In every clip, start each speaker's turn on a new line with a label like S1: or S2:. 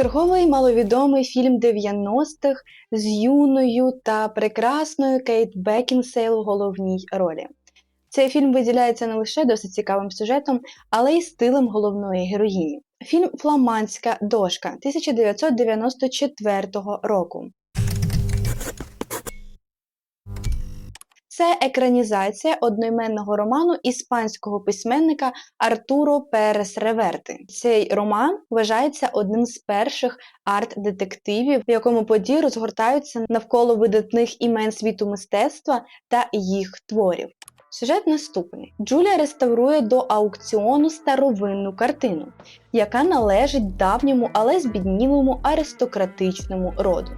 S1: Черговий маловідомий фільм 90-х з юною та прекрасною Кейт Бекінсейл в головній ролі. Цей фільм виділяється не лише досить цікавим сюжетом, але й стилем головної героїні. Фільм Фламандська дошка 1994 року. Це екранізація одноіменного роману іспанського письменника Артуро Перес Реверти. Цей роман вважається одним з перших арт-детективів, в якому події розгортаються навколо видатних імен світу мистецтва та їх творів. Сюжет наступний: Джулія реставрує до аукціону старовинну картину, яка належить давньому, але збіднілому аристократичному роду.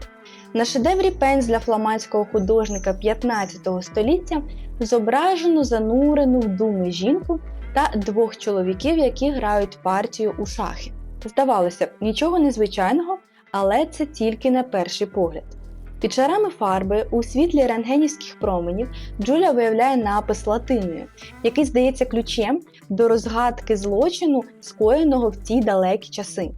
S1: На шедеврі пензля фламандського художника 15 століття зображено занурену в думи жінку та двох чоловіків, які грають партію у шахи. Здавалося б, нічого незвичайного, але це тільки на перший погляд. Під шарами фарби у світлі рентгенівських променів Джулія виявляє напис латиною, який здається ключем до розгадки злочину, скоєного в ті далекі часи.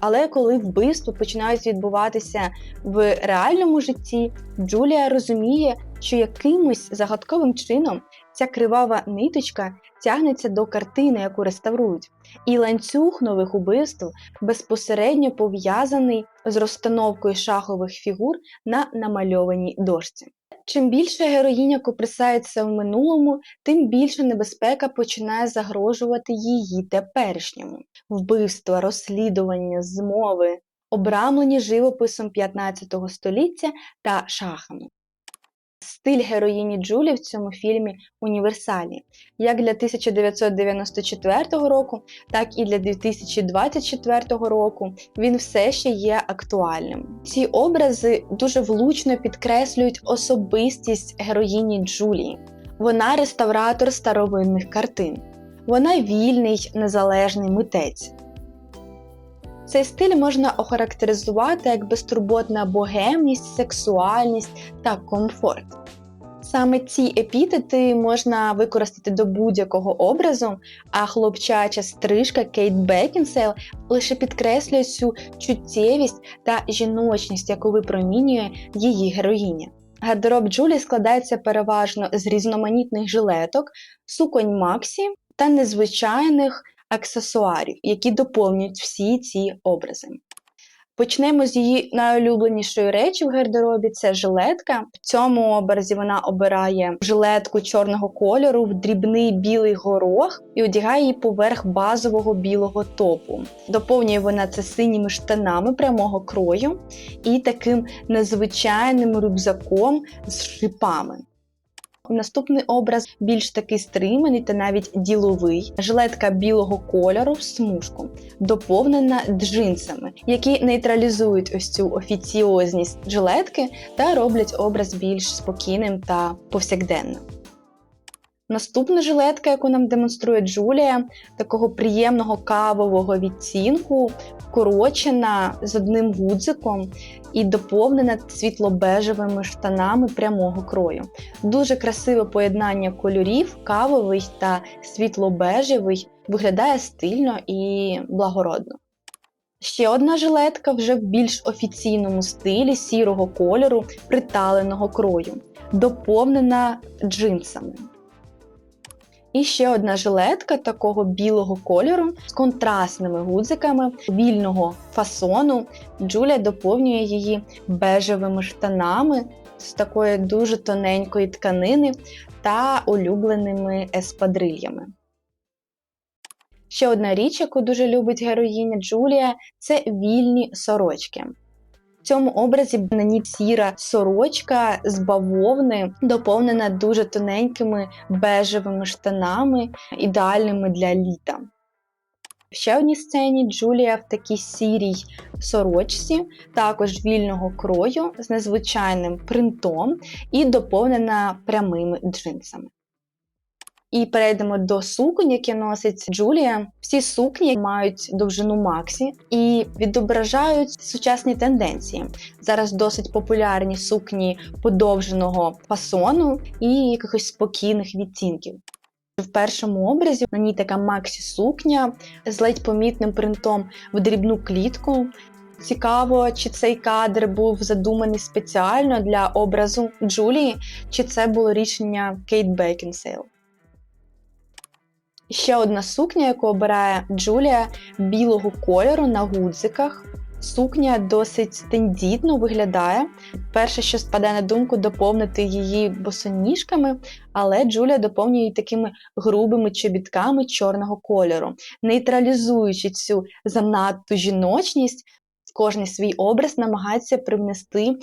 S1: Але коли вбивства починають відбуватися в реальному житті, Джулія розуміє, що якимось загадковим чином ця кривава ниточка тягнеться до картини, яку реставрують, і ланцюг нових убивств безпосередньо пов'язаний з розстановкою шахових фігур на намальованій дошці. Чим більше героїня коприсається в минулому, тим більше небезпека починає загрожувати її теперішньому. Вбивства, розслідування, змови, обрамлені живописом 15 століття та шахами. Стиль героїні Джулі в цьому фільмі універсальний, як для 1994 року, так і для 2024 року. Він все ще є актуальним. Ці образи дуже влучно підкреслюють особистість героїні Джулії. Вона реставратор старовинних картин. Вона вільний незалежний митець. Цей стиль можна охарактеризувати як безтурботна богемність, сексуальність та комфорт. Саме ці епітети можна використати до будь-якого образу, а хлопчача стрижка Кейт Бекінсейл лише підкреслює цю чуттєвість та жіночність, яку випромінює її героїня. Гардероб Джулі складається переважно з різноманітних жилеток, суконь Максі та незвичайних аксесуарів, які доповнюють всі ці образи. Почнемо з її найулюбленішої речі в гардеробі це жилетка. В цьому образі вона обирає жилетку чорного кольору в дрібний білий горох і одягає її поверх базового білого топу. Доповнює вона це синіми штанами прямого крою і таким незвичайним рюкзаком з шипами. Наступний образ більш такий стриманий та навіть діловий. Жилетка білого кольору в смужку, доповнена джинсами, які нейтралізують ось цю офіціозність жилетки та роблять образ більш спокійним та повсякденним. Наступна жилетка, яку нам демонструє Джулія, такого приємного кавового відцінку, вкорочена з одним гудзиком і доповнена світло-бежевими штанами прямого крою. Дуже красиве поєднання кольорів, кавовий та світло-бежевий, виглядає стильно і благородно. Ще одна жилетка вже в більш офіційному стилі сірого кольору, приталеного крою, доповнена джинсами. І ще одна жилетка такого білого кольору з контрастними гудзиками вільного фасону. Джулія доповнює її бежевими штанами з такої дуже тоненької тканини та улюбленими еспадрильями. Ще одна річ, яку дуже любить героїня Джулія, це вільні сорочки. Цьому образі на ній сіра сорочка з бавовни, доповнена дуже тоненькими бежевими штанами, ідеальними для літа. В ще одній сцені Джулія в такій сірій сорочці, також вільного крою з незвичайним принтом і доповнена прямими джинсами. І перейдемо до суконь, які носить Джулія. Всі сукні мають довжину Максі і відображають сучасні тенденції. Зараз досить популярні сукні подовженого фасону і якихось спокійних відтінків. В першому образі на ній така Максі сукня з ледь помітним принтом в дрібну клітку. Цікаво, чи цей кадр був задуманий спеціально для образу Джулії, чи це було рішення Кейт Бекінсейл. Ще одна сукня, яку обирає Джулія білого кольору на гудзиках. Сукня досить тендітно виглядає. Перше, що спадає на думку, доповнити її босоніжками, але Джулія доповнює її такими грубими чобітками чорного кольору, нейтралізуючи цю занадто жіночність, кожний свій образ намагається привнести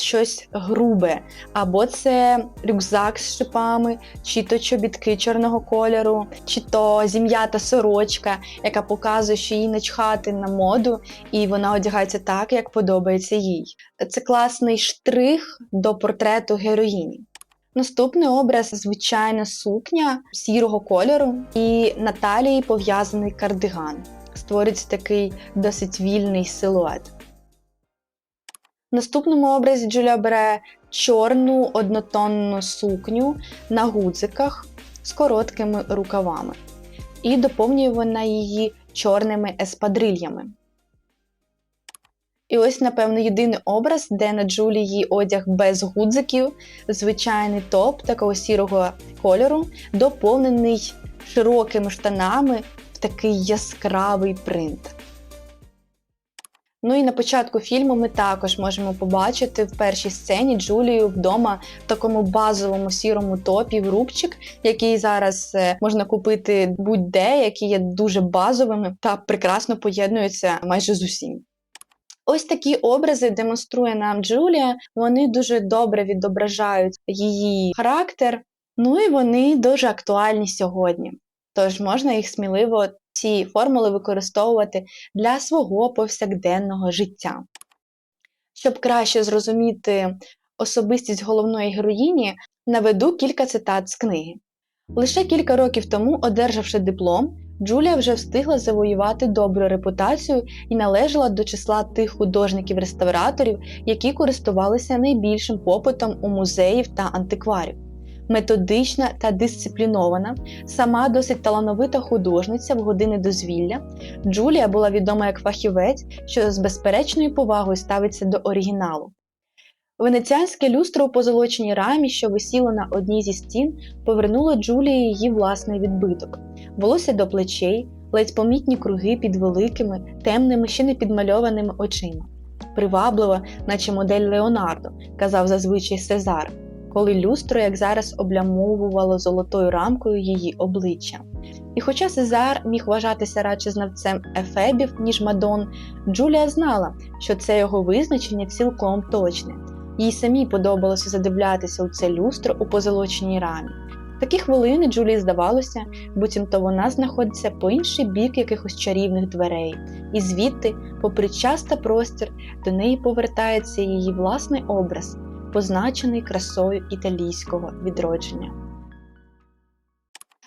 S1: щось грубе. Або це рюкзак з шипами, чи то чобітки чорного кольору, чи то зім'ята сорочка, яка показує, що їй начхати на моду, і вона одягається так, як подобається їй. Це класний штрих до портрету героїні. Наступний образ звичайна сукня сірого кольору, і на талії пов'язаний кардиган. Створюється такий досить вільний силует. Наступному образі Джулія бере чорну однотонну сукню на гудзиках з короткими рукавами. І доповнює вона її чорними еспадрильями. І ось, напевно, єдиний образ, де на Джулії одяг без гудзиків, звичайний топ такого сірого кольору, доповнений широкими штанами в такий яскравий принт. Ну і на початку фільму ми також можемо побачити в першій сцені Джулію вдома в такому базовому сірому топі в рубчик, який зараз е, можна купити будь-де, які є дуже базовими та прекрасно поєднуються майже з усім. Ось такі образи демонструє нам Джулія. Вони дуже добре відображають її характер, ну і вони дуже актуальні сьогодні. Тож можна їх сміливо ці формули використовувати для свого повсякденного життя. Щоб краще зрозуміти особистість головної героїні, наведу кілька цитат з книги. Лише кілька років тому, одержавши диплом, Джулія вже встигла завоювати добру репутацію і належала до числа тих художників-реставраторів, які користувалися найбільшим попитом у музеїв та антикварів методична та дисциплінована, сама досить талановита художниця в години дозвілля. Джулія була відома як фахівець, що з безперечною повагою ставиться до оригіналу. Венеціанське люстро у позолоченій рамі, що висіло на одній зі стін, повернуло Джулії її власний відбиток, волосся до плечей, ледь помітні круги під великими, темними, ще не підмальованими очима. Приваблива, наче модель Леонардо, казав зазвичай Сезар коли люстро, як зараз, облямовувало золотою рамкою її обличчя. І хоча Сезар міг вважатися радше знавцем ефебів, ніж Мадон, Джулія знала, що це його визначення цілком точне. Їй самій подобалося задивлятися у це люстро у позолоченій рамі. Такі хвилини Джулії здавалося, буцімто вона знаходиться по інший бік якихось чарівних дверей, і звідти, попри час та простір, до неї повертається її власний образ, позначений красою італійського відродження.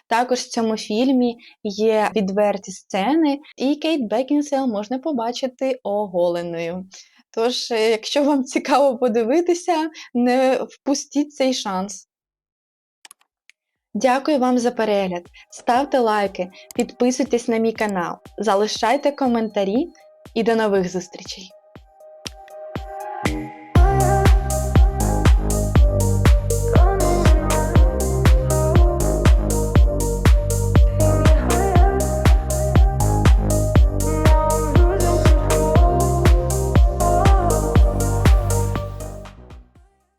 S1: Також в цьому фільмі є відверті сцени, і Кейт Бекінсейл можна побачити оголеною. Тож, е, якщо вам цікаво подивитися, не впустіть цей шанс. Дякую вам за перегляд. Ставте лайки, підписуйтесь на мій канал, залишайте коментарі і до нових зустрічей!